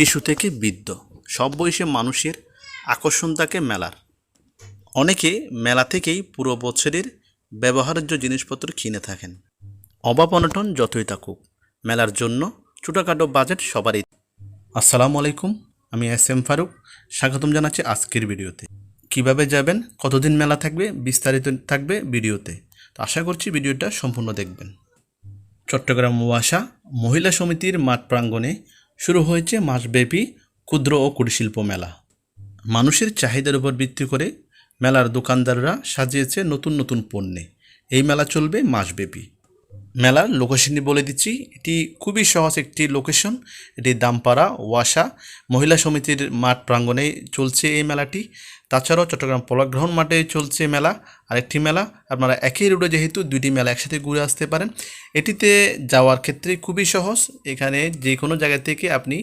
শিশু থেকে বৃদ্ধ। সব বয়সে মানুষের আকর্ষণ থাকে মেলার। অনেকে মেলা থেকেই পুরো বছরের ব্যবহার্য জিনিসপত্র কিনে থাকেন। অভাব অনটন যতই থাকুক, মেলার জন্য ছোটোখাটো বাজেট সবারই। আসসালামু আলাইকুম, আমি এস এম ফারুক। স্বাগতম জানাচ্ছি আজকের ভিডিওতে। কীভাবে যাবেন, কতদিন মেলা থাকবে, বিস্তারিত থাকবে ভিডিওতে। তো আশা করছি ভিডিওটা সম্পূর্ণ দেখবেন। চট্টগ্রাম ওয়াসা মহিলা সমিতির মাঠ প্রাঙ্গণে শুরু হয়েছে মাসব্যাপী ক্ষুদ্র ও কুটিরশিল্প মেলা। মানুষের চাহিদার উপর ভিত্তি করে মেলার দোকানদাররা সাজিয়েছে নতুন নতুন পণ্যে। এই মেলা চলবে মাসব্যাপী। মেলার লোকেশনটি বলে দিচ্ছি, এটি খুবই সহজ একটি লোকেশন। এটি দামপাড়া, ওয়াসা মহিলা সমিতির মাঠ প্রাঙ্গণে চলছে এই মেলাটি। তাছাড়াও চট্টগ্রাম পলাগ্রহণ মাঠে চলছে মেলা, আরেকটি মেলা। আপনারা একই রুটে যেহেতু দুইটি মেলা একসাথে ঘুরে আসতে পারেন। এটিতে যাওয়ার ক্ষেত্রে খুবই সহজ। এখানে যে কোনো জায়গা থেকে আপনি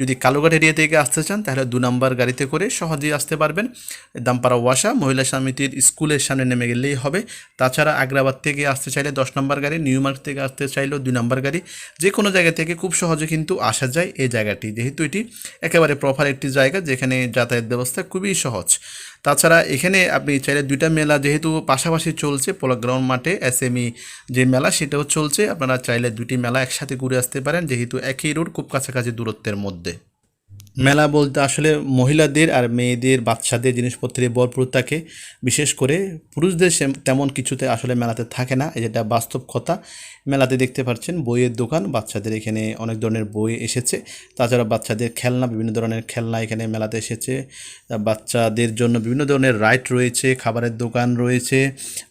যদি কালুঘাট এরিয়া থেকে আসতে চান, তাহলে দু নম্বর গাড়িতে করে সহজেই আসতে পারবেন। দামপাড়া ওয়াসা, মহিলা সমিতির স্কুলের সামনে নেমে গেলেই হবে। তাছাড়া আগ্রাবাদ থেকে আসতে চাইলে দশ নম্বর গাড়ি, নিউ মার্কেট থেকে আসতে চাইলেও দুই নম্বর গাড়ি। যে কোনো জায়গা থেকে খুব সহজে কিন্তু আসা যায় এই জায়গাটি। যেহেতু এটি একেবারে প্রপার একটি জায়গা, যেখানে যাতায়াত ব্যবস্থা খুবই সহজ। তাছাড়া এখানে আপনি চাইলে দুইটা মেলা যেহেতু পাশাপাশি চলছে পোলাগ্রাউন্ড মাঠে, এসএমই যে মেলা সেটাও চলছে। আপনারা চাইলে দুটি মেলা একসাথে ঘুরে আসতে পারেন, যেহেতু একই রোড, খুব কাছাকাছি দূরত্বের মধ্যে। মেলা বলতে আসলে মহিলাদের আর মেয়েদের, বাচ্চাদের জিনিসপত্রে ভরপুর থাকে। বিশেষ করে পুরুষদের তেমন কিছুতে আসলে মেলাতে থাকে না। যেটা বাস্তব কথা, মেলাতে দেখতে পাচ্ছেন বইয়ের দোকান, বাচ্চাদের এখানে অনেক ধরনের বই এসেছে। তাছাড়া বাচ্চাদের খেলনা, বিভিন্ন ধরনের খেলনা এখানে মেলাতে এসেছে। বাচ্চাদের জন্য বিভিন্ন ধরনের রাইড রয়েছে, খাবারের দোকান রয়েছে,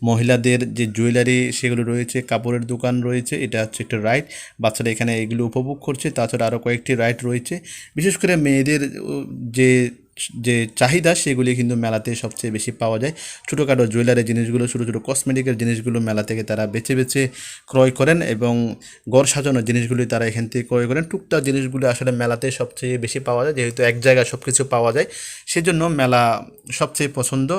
মহিলাদের যে জুয়েলারি সেগুলো রয়েছে, কাপড়ের দোকান রয়েছে, এটা হচ্ছে একটা রাইড বাচ্চারা এখানে এগুলো উপভোগ করছে। তাছাড়া আরও কয়েকটি রাইড রয়েছে। বিশেষ করে মেয়েদের যে যে চাহিদা সেগুলি কিন্তু মেলাতে সবচেয়ে বেশি পাওয়া যায়। ছোটোখাটো জুয়েলারি জিনিসগুলো, ছোটো ছোটো কসমেটিকের জিনিসগুলো মেলা থেকে তারা বেছে বেছে ক্রয় করেন এবং ঘর সাজানোর জিনিসগুলি তারা এখান থেকে ক্রয় করেন। টুকটাক জিনিসগুলো আসলে মেলাতে সবচেয়ে বেশি পাওয়া যায়, যেহেতু এক জায়গায় সব কিছু পাওয়া যায়। সেজন্য মেলা সবচেয়ে পছন্দ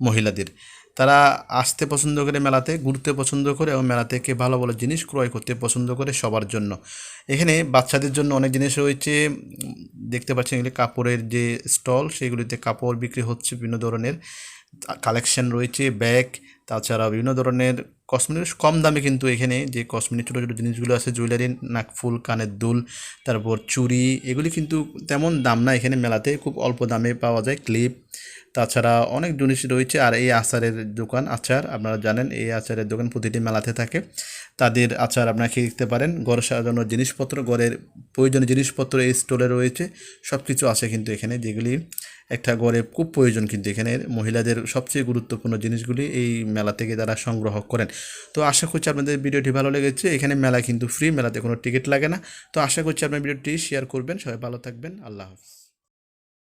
মহিলাদের। তারা আসতে পছন্দ করে মেলাতে, ঘুরতে পছন্দ করে এবং মেলা থেকে ভালো ভালো জিনিস ক্রয় করতে পছন্দ করে সবার জন্য। এখানে বাচ্চাদের জন্য অনেক জিনিস রয়েছে। দেখতে পাচ্ছেন এগুলি কাপড়ের যে স্টল, সেগুলিতে কাপড় বিক্রি হচ্ছে বিভিন্ন ধরনের। কালেকশন রয়েছে ব্যাগ তাছাড়া বিভিন্ন ধরনের কসমেটিক্স কম দামে কিন্তু এখানে যে কসমেটিক ছোটো ছোটো জিনিসগুলো আছে, জুয়েলারি, নাকফুল, কানের দুল, তারপর চুড়ি, এগুলি কিন্তু তেমন দাম না এখানে মেলাতে, খুব অল্প দামে পাওয়া যায়, ক্লিপ। তাছাড়া অনেক জিনিস রয়েছে, আর এই আচারের দোকান, আচার, আপনারা জানেন, এই আচারের দোকান প্রতিটি মেলাতে থাকে। তাদের আচার আপনারা খেয়ে দেখতে পারেন, ঘর সাজানোর জিনিসপত্র, ঘরের প্রয়োজনীয় জিনিসপত্র এই স্টলে রয়েছে সব কিছু আছে কিন্তু এখানে, যেগুলি একটা ঘরে খুব প্রয়োজন কিন্তু এখানে, মহিলাদের সবচেয়ে গুরুত্বপূর্ণ জিনিসগুলি এই মেলা থেকে তারা সংগ্রহ করেন। তো আশা করছি আপনাদের ভিডিওটি ভালো লেগেছে। এখানে মেলা কিন্তু ফ্রি মেলাতে কোনো টিকিট লাগে না। তো আশা করছি আপনার ভিডিওটি শেয়ার করবেন। সবাই ভালো থাকবেন। আল্লাহ হাফিজ।